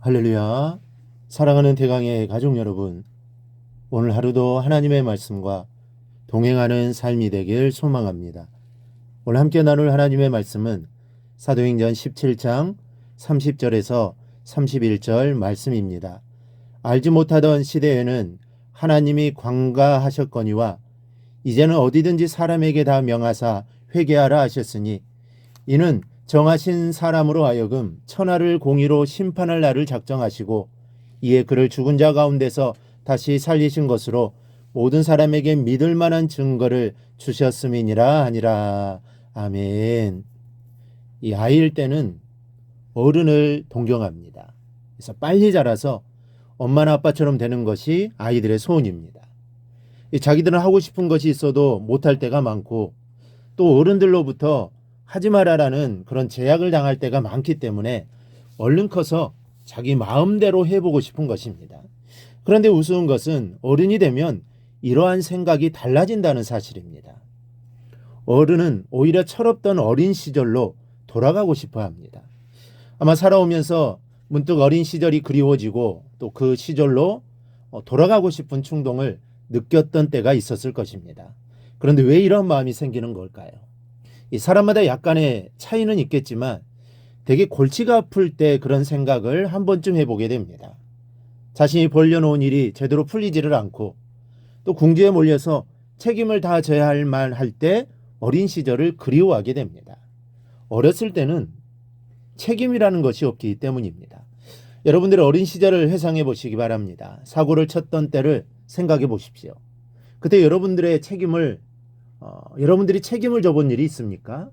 할렐루야. 사랑하는 대강의 가족 여러분. 오늘 하루도 하나님의 말씀과 동행하는 삶이 되길 소망합니다. 오늘 함께 나눌 하나님의 말씀은 사도행전 17장 30절에서 31절 말씀입니다. 알지 못하던 시대에는 하나님이 광가하셨거니와 이제는 어디든지 사람에게 다 명하사 회개하라 하셨으니 이는 정하신 사람으로 하여금 천하를 공의로 심판할 날을 작정하시고 이에 그를 죽은 자 가운데서 다시 살리신 것으로 모든 사람에게 믿을 만한 증거를 주셨음이니라 하니라. 아멘. 이 아이일 때는 어른을 동경합니다. 그래서 빨리 자라서 엄마나 아빠처럼 되는 것이 아이들의 소원입니다. 이 자기들은 하고 싶은 것이 있어도 못할 때가 많고 또 어른들로부터 하지 마라라는 그런 제약을 당할 때가 많기 때문에 얼른 커서 자기 마음대로 해보고 싶은 것입니다. 그런데 우스운 것은 어른이 되면 이러한 생각이 달라진다는 사실입니다. 어른은 오히려 철없던 어린 시절로 돌아가고 싶어 합니다. 아마 살아오면서 문득 어린 시절이 그리워지고 또 그 시절로 어, 돌아가고 싶은 충동을 느꼈던 때가 있었을 것입니다. 그런데 왜 이런 마음이 생기는 걸까요? 이 사람마다 약간의 차이는 있겠지만 되게 골치가 아플 때 그런 생각을 한 번쯤 해보게 됩니다. 자신이 벌려놓은 일이 제대로 풀리지를 않고 또 궁지에 몰려서 책임을 다 져야 할말할때 어린 시절을 그리워하게 됩니다. 어렸을 때는 책임이라는 것이 없기 때문입니다. 여러분들의 어린 시절을 회상해 보시기 바랍니다. 사고를 쳤던 때를 생각해 보십시오. 그때 여러분들의 책임을 어, 여러분들이 책임을 져본 일이 있습니까?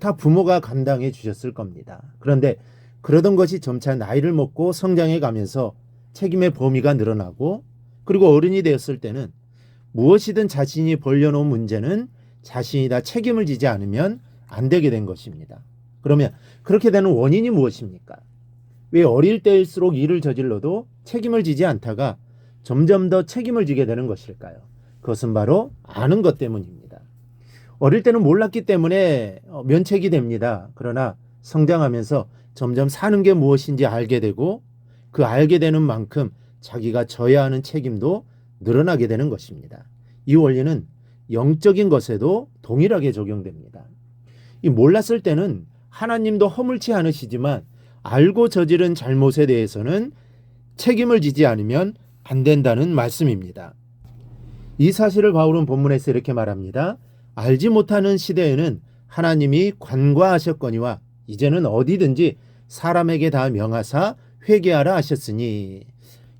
다 부모가 감당해 주셨을 겁니다. 그런데 그러던 것이 점차 나이를 먹고 성장해 가면서 책임의 범위가 늘어나고 그리고 어른이 되었을 때는 무엇이든 자신이 벌려놓은 문제는 자신이 다 책임을 지지 않으면 안 되게 된 것입니다. 그러면 그렇게 되는 원인이 무엇입니까? 왜 어릴 때일수록 일을 저질러도 책임을 지지 않다가 점점 더 책임을 지게 되는 것일까요? 그것은 바로 아는 것 때문입니다. 어릴 때는 몰랐기 때문에 어, 면책이 됩니다. 그러나 성장하면서 점점 사는 게 무엇인지 알게 되고 그 알게 되는 만큼 자기가 져야 하는 책임도 늘어나게 되는 것입니다. 이 원리는 영적인 것에도 동일하게 적용됩니다. 이 몰랐을 때는 하나님도 허물치 않으시지만 알고 저지른 잘못에 대해서는 책임을 지지 않으면 안 된다는 말씀입니다. 이 사실을 바울은 본문에서 이렇게 말합니다. 알지 못하는 시대에는 하나님이 관과하셨거니와 이제는 어디든지 사람에게 다 명하사 회개하라 하셨으니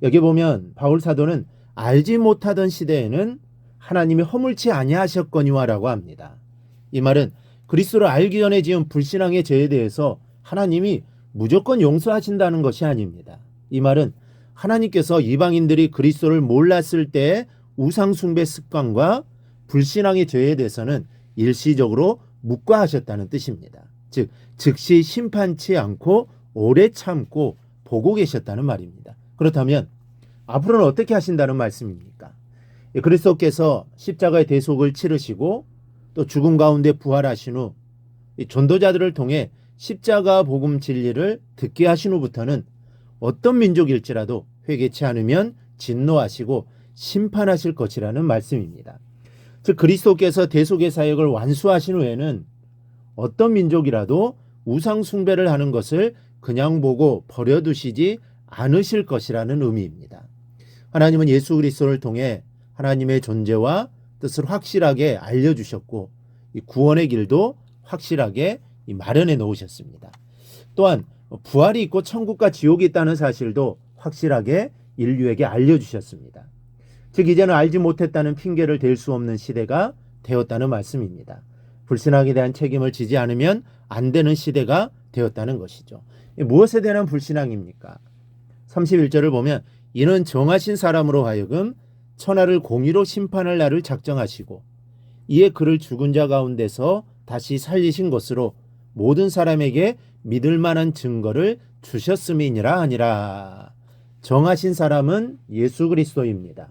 여기 보면 바울 사도는 알지 못하던 시대에는 하나님이 허물치 아니하셨거니와라고 합니다. 이 말은 그리스도를 알기 전에 지은 불신앙의 죄에 대해서 하나님이 무조건 용서하신다는 것이 아닙니다. 이 말은 하나님께서 이방인들이 그리스도를 몰랐을 때 우상 숭배 습관과 불신앙의 죄에 대해서는 일시적으로 묵과하셨다는 뜻입니다. 즉 즉시 심판치 않고 오래 참고 보고 계셨다는 말입니다. 그렇다면 앞으로는 어떻게 하신다는 말씀입니까? 예, 그리스도께서 십자가의 대속을 치르시고 또 죽음 가운데 부활하신 후 전도자들을 통해 십자가 복음 진리를 듣게 하신 후부터는 어떤 민족일지라도 회개치 않으면 진노하시고 심판하실 것이라는 말씀입니다. 즉 그리스도께서 대속의 사역을 완수하신 후에는 어떤 민족이라도 우상 숭배를 하는 것을 그냥 보고 버려두시지 않으실 것이라는 의미입니다. 하나님은 예수 그리스도를 통해 하나님의 존재와 뜻을 확실하게 알려주셨고 이 구원의 길도 확실하게 마련해 놓으셨습니다. 또한 부활이 있고 천국과 지옥이 있다는 사실도 확실하게 인류에게 알려주셨습니다. 즉 이제는 알지 못했다는 핑계를 댈 수 없는 시대가 되었다는 말씀입니다. 불신앙에 대한 책임을 지지 않으면 안 되는 시대가 되었다는 것이죠. 무엇에 대한 불신앙입니까? 31절을 보면 이는 정하신 사람으로 하여금 천하를 공의로 심판할 날을 작정하시고 이에 그를 죽은 자 가운데서 다시 살리신 것으로 모든 사람에게 믿을 만한 증거를 주셨음이니라 하니라. 정하신 사람은 예수 그리스도입니다.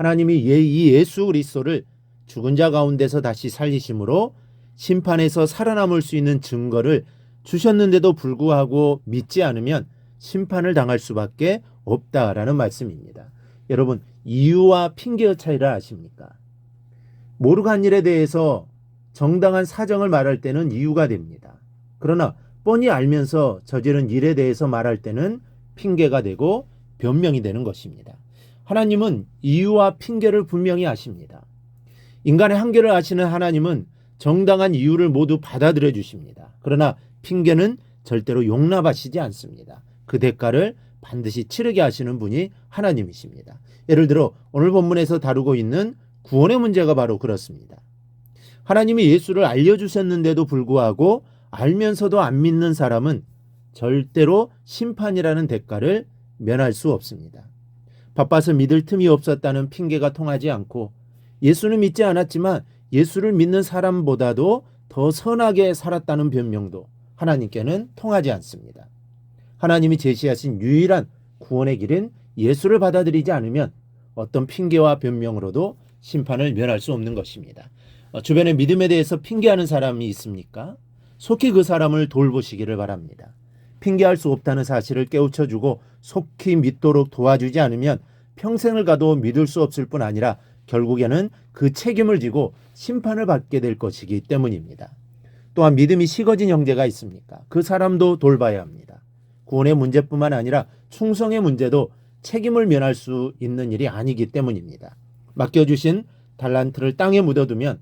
하나님이 이 예수 그리스도를 죽은 자 가운데서 다시 살리심으로 심판에서 살아남을 수 있는 증거를 주셨는데도 불구하고 믿지 않으면 심판을 당할 수밖에 없다라는 말씀입니다. 여러분 이유와 핑계의 차이를 아십니까? 모르고 한 일에 대해서 정당한 사정을 말할 때는 이유가 됩니다. 그러나 뻔히 알면서 저지른 일에 대해서 말할 때는 핑계가 되고 변명이 되는 것입니다. 하나님은 이유와 핑계를 분명히 아십니다. 인간의 한계를 아시는 하나님은 정당한 이유를 모두 받아들여 주십니다. 그러나 핑계는 절대로 용납하시지 않습니다. 그 대가를 반드시 치르게 하시는 분이 하나님이십니다. 예를 들어 오늘 본문에서 다루고 있는 구원의 문제가 바로 그렇습니다. 하나님이 예수를 알려주셨는데도 불구하고 알면서도 안 믿는 사람은 절대로 심판이라는 대가를 면할 수 없습니다. 바빠서 믿을 틈이 없었다는 핑계가 통하지 않고 예수는 믿지 않았지만 예수를 믿는 사람보다도 더 선하게 살았다는 변명도 하나님께는 통하지 않습니다. 하나님이 제시하신 유일한 구원의 길은 예수를 받아들이지 않으면 어떤 핑계와 변명으로도 심판을 면할 수 없는 것입니다. 어, 주변에 믿음에 대해서 핑계하는 사람이 있습니까? 속히 그 사람을 돌보시기를 바랍니다. 핑계할 수 없다는 사실을 깨우쳐주고 속히 믿도록 도와주지 않으면 평생을 가도 믿을 수 없을 뿐 아니라 결국에는 그 책임을 지고 심판을 받게 될 것이기 때문입니다. 또한 믿음이 식어진 형제가 있습니까? 그 사람도 돌봐야 합니다. 구원의 문제뿐만 아니라 충성의 문제도 책임을 면할 수 있는 일이 아니기 때문입니다. 맡겨주신 달란트를 땅에 묻어두면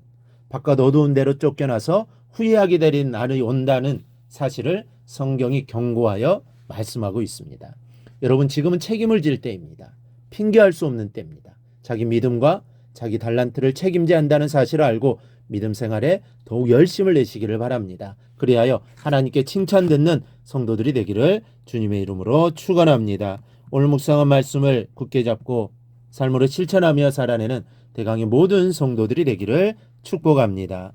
바깥 어두운 데로 쫓겨나서 후회하게 되는 날이 온다는 사실을 성경이 경고하여 말씀하고 있습니다. 여러분 지금은 책임을 질 때입니다. 핑계할 수 없는 때입니다. 자기 믿음과 자기 달란트를 책임져야 한다는 사실을 알고 믿음 생활에 더욱 열심을 내시기를 바랍니다. 그리하여 하나님께 칭찬 듣는 성도들이 되기를 주님의 이름으로 축원합니다. 오늘 묵상한 말씀을 굳게 잡고 삶으로 실천하며 살아내는 대강의 모든 성도들이 되기를 축복합니다.